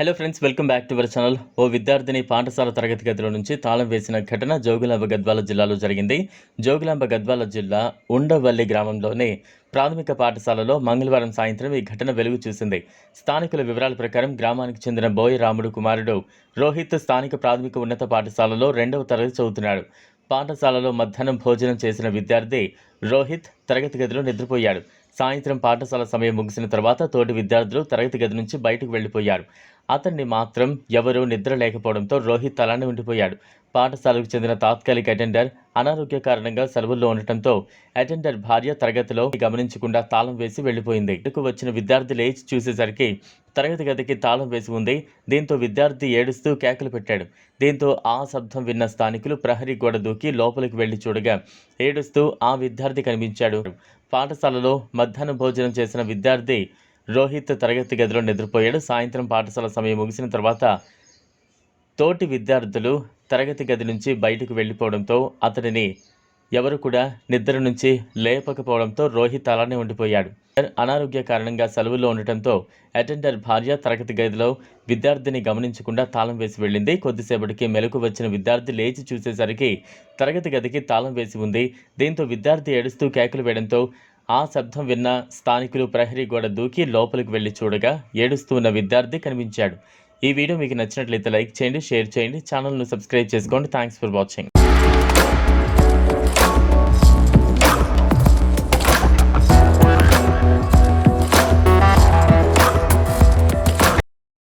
Hello friends welcome back to our channel ఓ విద్యార్థిని పాఠశాల తరగతి గదిలో నుంచి తాళం వేసిన ఘటన జోగులాంబ గద్వాల జిల్లాలో జరిగింది. జోగులాంబ గద్వాల జిల్లా ఉండవల్లి గ్రామంలోని ప్రాథమిక పాఠశాలలో మంగళవారం సాయంత్రం ఈ ఘటన వెలుగు చూసింది. స్థానికుల వివరాల ప్రకారం గ్రామానికి చెందిన బోయ రాముడు కుమారుడు రోహిత్ స్థానిక ప్రాథమిక ఉన్నత పాఠశాలలో రెండవ తరగతి చదువుతున్నాడు. పాఠశాలలో మధ్యాహ్నం భోజనం చేసిన విద్యార్థి రోహిత్ తరగతి గదిలో నిద్రపోయాడు. సాయంత్రం పాఠశాల సమయం ముగిసిన తర్వాత తోటి విద్యార్థులు తరగతి గది నుంచి బయటకు వెళ్ళిపోయారు. అతన్ని మాత్రం ఎవరూ నిద్ర లేకపోవడంతో రోహిత్ అలానే ఉండిపోయాడు. పాఠశాలకు చెందిన తాత్కాలిక అటెండర్ అనారోగ్య కారణంగా సెలవుల్లో ఉండటంతో అటెండర్ భార్య తరగతిలో గమనించకుండా తాళం వేసి వెళ్ళిపోయింది. ఇటుకు వచ్చిన విద్యార్థి లేచి చూసేసరికి తరగతి గదికి తాళం వేసి ఉంది. దీంతో విద్యార్థి ఏడుస్తూ కేకలు పెట్టాడు. దీంతో ఆ శబ్దం విన్న స్థానికులు ప్రహరీ గోడ దూకి లోపలికి వెళ్ళి చూడగా ఏడుస్తూ ఆ విద్యార్థి కనిపించాడు. పాఠశాలలో మధ్యాహ్నం భోజనం చేసిన విద్యార్థి రోహిత్ తరగతి గదిలో నిద్రపోయాడు. సాయంత్రం పాఠశాల సమయం ముగిసిన తర్వాత తోటి విద్యార్థులు తరగతి గది నుంచి బయటకు వెళ్ళిపోవడంతో అతడిని ఎవరు కూడా నిద్ర నుంచి లేపకపోవడంతో రోహిత్ అలానే ఉండిపోయాడు. అనారోగ్య కారణంగా సెలవుల్లో ఉండటంతో అటెండర్ భార్య తరగతి గదిలో విద్యార్థిని గమనించకుండా తాళం వేసి వెళ్ళింది. కొద్దిసేపటికి మెలకు వచ్చిన విద్యార్థి లేచి చూసేసరికి తరగతి గదికి తాళం వేసి ఉంది. దీంతో విద్యార్థి ఏడుస్తూ కేకలు వేయడంతో ఆ శబ్దం విన్న స్థానికులు ప్రహరీ గోడ దూకి లోపలికి వెళ్ళి చూడగా ఏడుస్తూ ఉన్న విద్యార్థి కనిపించాడు. ఈ వీడియో మీకు నచ్చినట్లయితే లైక్ చేయండి షేర్ చేయండి ఛానల్ను సబ్స్క్రైబ్ చేసుకోండి. Thanks for watching